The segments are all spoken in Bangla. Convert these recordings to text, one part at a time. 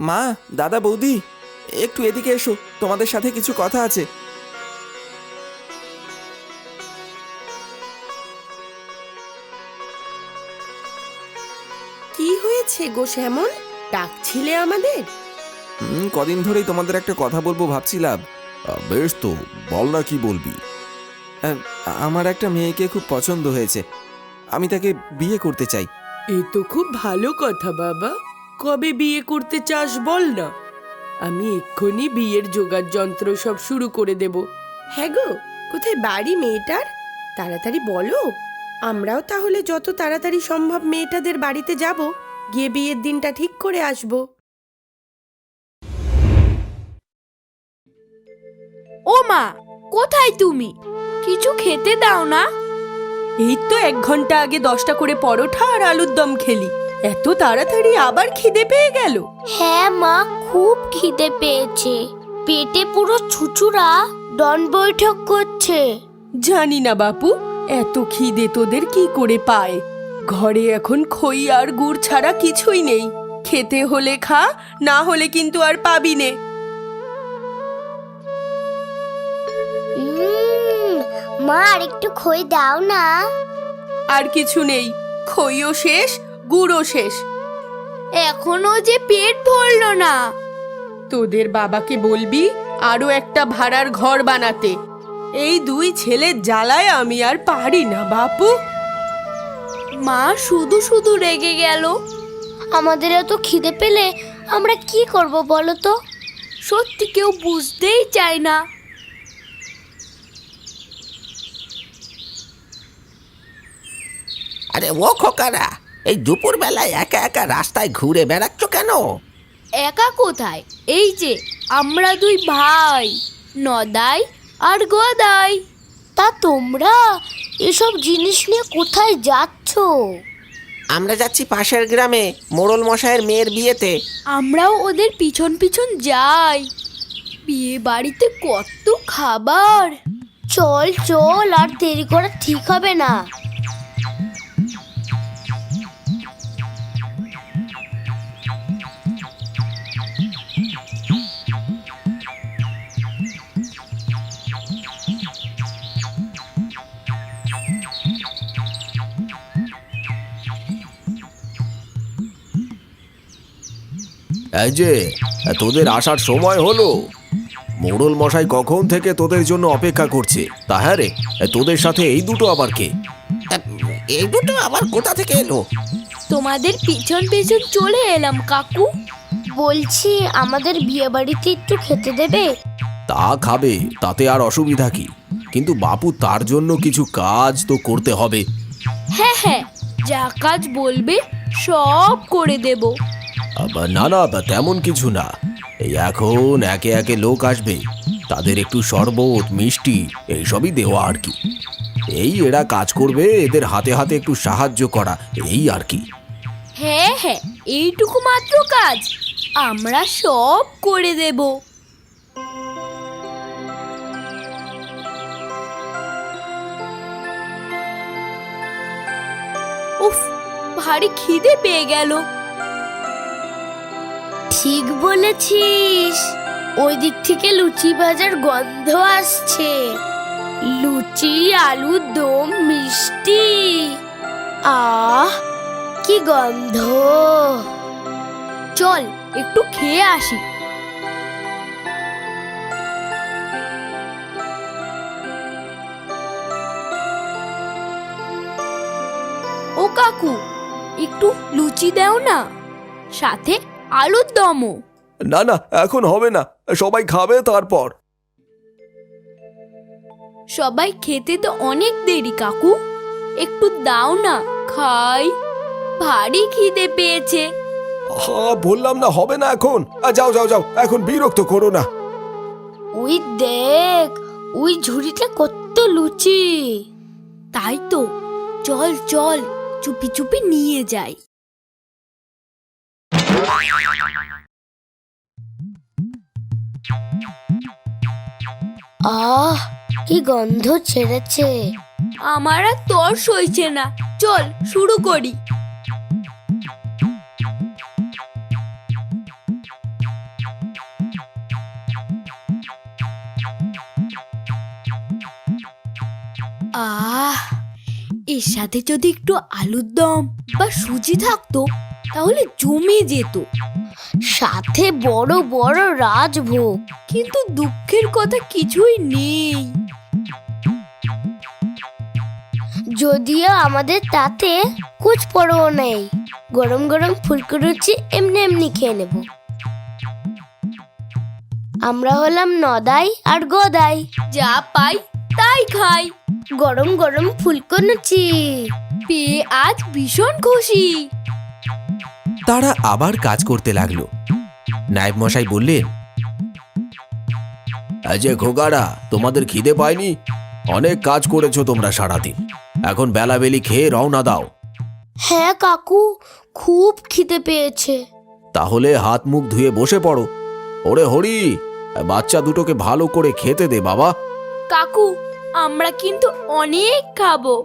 মা দাদা বৌদি একটু এদিকে এসো তোমাদের সাথে কিছু কথা আছে। কি হয়েছে গো শ্যামল? ডাকছিলে আমাদের? হুম, কদিন ধরেই তোমাদের একটা কথা বলব ভাবছিলাম। বেশ তো বল না কি বলবি। আমার একটা মেয়েকে খুব পছন্দ হয়েছে। আমি তাকে বিয়ে করতে চাই। এ তো খুব ভালো কথা বাবা। কবে বিয়ে করতে চাস বল না। আমি এক্ষুনি বিয়ের জোগাড় যন্ত্র সব শুরু করে দেব। হ্যাঁ গো কোথায় বাড়ি মেয়েটার? তাড়াতাড়ি বলো। আমরাও তাহলে যত তাড়াতাড়ি সম্ভব মেয়েটাদের বাড়িতে যাব গিয়ে বিয়ের দিনটা ঠিক করে আসব। ও মা কোথায় তুমি? কিছু খেতে দাও না? এই তো এক ঘণ্টা আগে দশটা করে পরোটা আর আলুর দম খেলি। এত তাড়াতাড়ি আবার খিদে পেয়ে গেল। হ্যাঁ মা খুব খিদে পেয়েছে। পেটে পুরো ছুচুরা দন বৈঠক করছে। জানি না বাপু এত খিদে তোদের কি করে পায়? ঘরে এখন খই আর গুড় ছাড়া কিছুই নেই। খেতে হলে খা না হলে কিন্তু আর পাবি নে। মা আর একটু খই দাও না। আর কিছু নেই খইও শেষ গুড়ও শেষ। এখনও যে পেট ভরলো না। তোদের বাবাকে বলবি আরও একটা ভাড়ার ঘর বানাতে। এই দুই ছেলে জ্বালায় আমি আর পারি না বাপু। মা শুধু শুধু রেগে গেল। আমাদের এত খিদে পেলে আমরা কি করব বলো তো? সত্যি কেউ বুঝতেই চায় না। আরে ও খোকারা এই দুপুর বেলায় একা একা রাস্তায় ঘুরে বেড়াচ্ছ কেন? একা কোথায়? এই যে আমরা দুই ভাই নদাই আর গদাই তা তোমরা এসব জিনিস নিয়ে কোথায় যাচ্ছ? আমরা যাচ্ছি পাশের গ্রামে মোড়ল মশাইয়ের মেয়ের বিয়েতে। আমরাও ওদের পিছন পিছন যাই। বিয়ে বাড়িতে কত খাবার। চল চল আর দেরি করা ঠিক হবে না। এই যে তোদের আসার সময় হলো। মোড়ল মশাই কখন থেকে তোদের জন্য অপেক্ষা করছে? তা হ্যাঁ রে তোদের সাথে এই দুটো আবার কে? এই দুটো আবার কোথা থেকে এলো? তোমাদের পিছন পিছন চলে এলাম কাকু। বলছি আমাদের বিয়ে বাড়িতে একটু খেতে দেবে? তা খাবে তাতে আর অসুবিধা কি? কিন্তু বাপু তার জন্য কিছু কাজ তো করতে হবে। হ্যাঁ হ্যাঁ যা কাজ বলবে সব করে দেব। না না, বা তেমন কিছু না। এই এখন একে একে লোক আসবে। তাদের একটু শরবত, মিষ্টি, এইসবই দেওয়া আর কি। এই এরা কাজ করবে, এদের হাতে হাতে একটু সাহায্য করা, এই আর কি। হ্যাঁ হ্যাঁ এইটুকু মাত্র কাজ। আমরা সব করে দেব। উফ, ভারী খিদে পেয়ে গেল। ঠিক বলেছিস। ওই দিক থেকে লুচি ভাজার গন্ধ আসছে। লুচি, আলু, দম, মিষ্টি। আহ, কি গন্ধ। চল, একটু খেয়ে আসি। ও কাকু, একটু লুচি দাও না। সাথে আলুর দমও। না না এখন হবে না। সবাই খাবে তারপর। সবাই খেতে তো অনেক দেরি কাকু। একটু দাও না খাই। ভারী খিদে পেয়েছে। হ্যাঁ বললাম না হবে না এখন। আ, যাও যাও যাও এখন বিরক্ত করো না। ওই দেখ ওই ঝুড়িটা কত লুচি। তাই তো চল চল চুপি চুপি নিয়ে যাই। আহ, কি গন্ধ ছেড়েছে। আমার আর সইছে না। চল, শুরু করি। আহ, এর সাথে যদি একটু আলুর দম বা সুজি থাকতো তাহলে জমে যেত। সাথে বড় বড় রাজভোগ, কিন্তু দুঃখের কথা কিছুই নেই। যদিও আমাদের তাতে কুচ পড়ো নেই, গরম গরম ফুলকো রুচি এমনি এমনি খেয়ে নেব। আমরা হলাম নদাই আর গদাই, যা পাই তাই খাই। গরম গরম ফুলকো লুচি পেয়ে আজ ভীষণ খুশি। তারা আবার কাজ করতে লাগল। নায়েব মশাই বললেন যে খোকারা তোমাদের খিদে পায়নি? অনেক কাজ করেছ তোমরা সারাদিন। এখন বেলাবেলি খেয়ে রওনা দাও। হ্যাঁ কাকু খুব খিদে পেয়েছে। তাহলে হাত মুখ ধুয়ে বসে পড়ো। ওরে হরি বাচ্চা দুটোকে ভালো করে খেতে দে বাবা। কাকু আমরা কিন্তু অনেক খাব।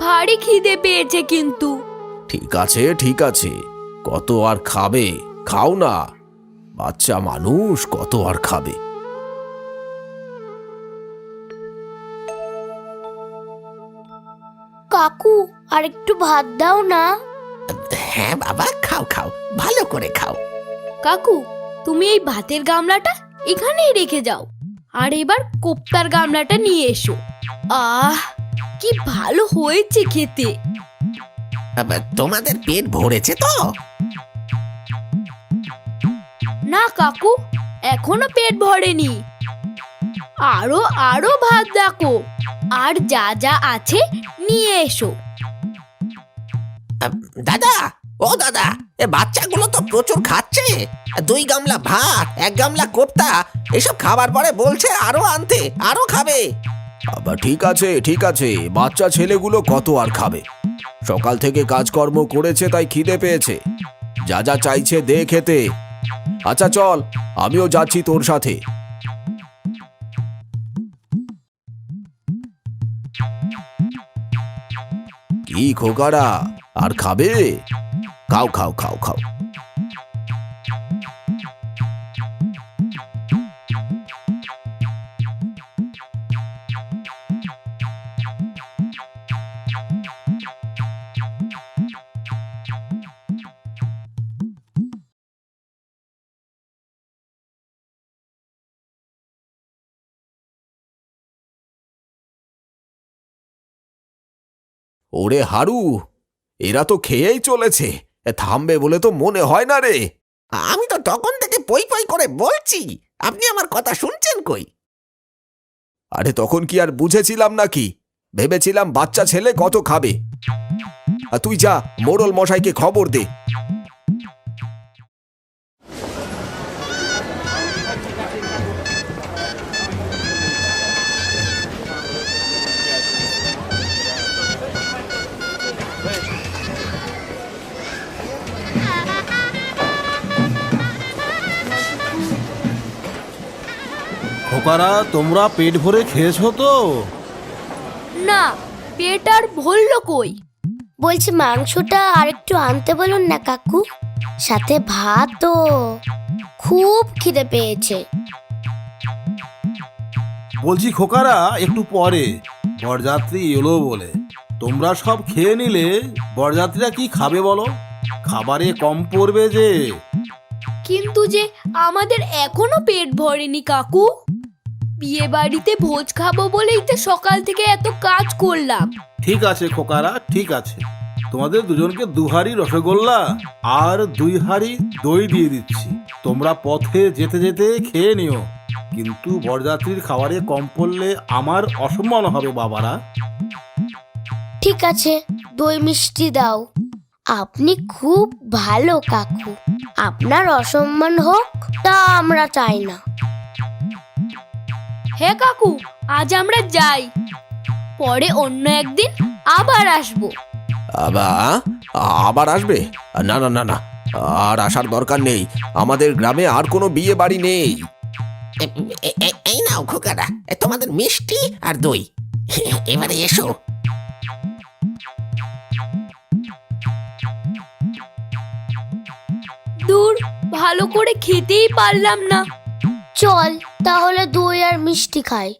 ভারী খিদে পেয়েছে কিন্তু। ঠিক আছে ঠিক আছে। কত আর খাবে? খাও না। বাচ্চা মানুষ কত আর খাবে? কাকু আর একটু ভাত দাও না। হ্যাঁ বাবা খাও খাও। ভালো করে খাও। কাকু তুমি এই ভাতের গামলাটা এখানেই রেখে যাও। আর এবার কোপ্তার গামলাটা নিয়ে এসো। আহ কি ভালো হয়েছে খেতে। তোমাদের পেট ভরেছে তো? না কাকু এখনও পেট ভরেনি। আরও আরও ভাত দেখো আর যা যা আছে নিয়ে এসো। দাদা ও দাদা এ বাচ্চাগুলো তো প্রচুর খাচ্ছে। দুই গামলা ভাত এক গামলা কোপ্তা এসব খাবার পরে বলছে আরও আনতে আরও খাবে। আবার ঠিক আছে ঠিক আছে বাচ্চা ছেলেগুলো কত আর খাবে। সকাল থেকে কাজকর্ম করেছে তাই খিদে পেয়েছে। যা যা চাইছে দে খেতে। আচ্ছা চল আমিও যাচ্ছি তোর সাথে। কি খোকারা আর খাবে? খাও খাও খাও খাও। ওরে হারু এরা তো খেয়েই চলেছে থামবে বলে তো মনে হয় না রে। আমি তো তখন থেকে পই পই করে বলছি আপনি আমার কথা শুনছেন কই? আরে তখন কি আর বুঝেছিলাম নাকি? ভেবেছিলাম বাচ্চা ছেলে কত খাবে। আর তুই যা মোড়ল মশাইকে খবর দে। খোকারা তোমরা পেট ভরে খেয়েছো তো? না পেট আর ভরলো কই? বলছি মাংসটা আর একটু আনতে বলুন না কাকু। সাথে ভাতও। খুব খিদে পেয়েছে। বলছি খোকারা একটু পরে। বরযাত্রী এলো বলে। তোমরা সব খেয়ে নিলে বরযাত্রীরা কি খাবে বলো? খাবারে কম পড়বে যে। কিন্তু যে আমাদের এখনও পেট ভরেনি কাকু। বিয়ে বাড়িতে ভোজ খাব বলেই তো সকাল থেকে এত কাজ করলাম। ঠিক আছে খোকারা ঠিক আছে। তোমাদের দুজনকে দু হাঁড়ি রসগোল্লা আর দুই হাড়ি দই দিয়ে দিচ্ছি। তোমরা পথে যেতে যেতে খেয়ে নিও। কিন্তু বরযাত্রীর খাবারে কম পড়লে আমার অসম্মান হবে বাবারা। ঠিক আছে দই মিষ্টি দাও। আপনি খুব ভালো কাকু। আপনার অসম্মান হোক তা আমরা চাই না। হ্যাঁ কাকু আজ আমরা যাই। পরে অন্য একদিন আবার আসব। আবা আবার আসবে? না না না না আর আসার দরকার নেই। আমাদের গ্রামে আর কোনো বিয়ে বাড়ি নেই। এই নাও খোকারা এ তোমাদের মিষ্টি আর দই। এবারে এসো। দূর ভালো করে খেতেই পারলাম না। চল তাহলে দই আর মিষ্টি খাই।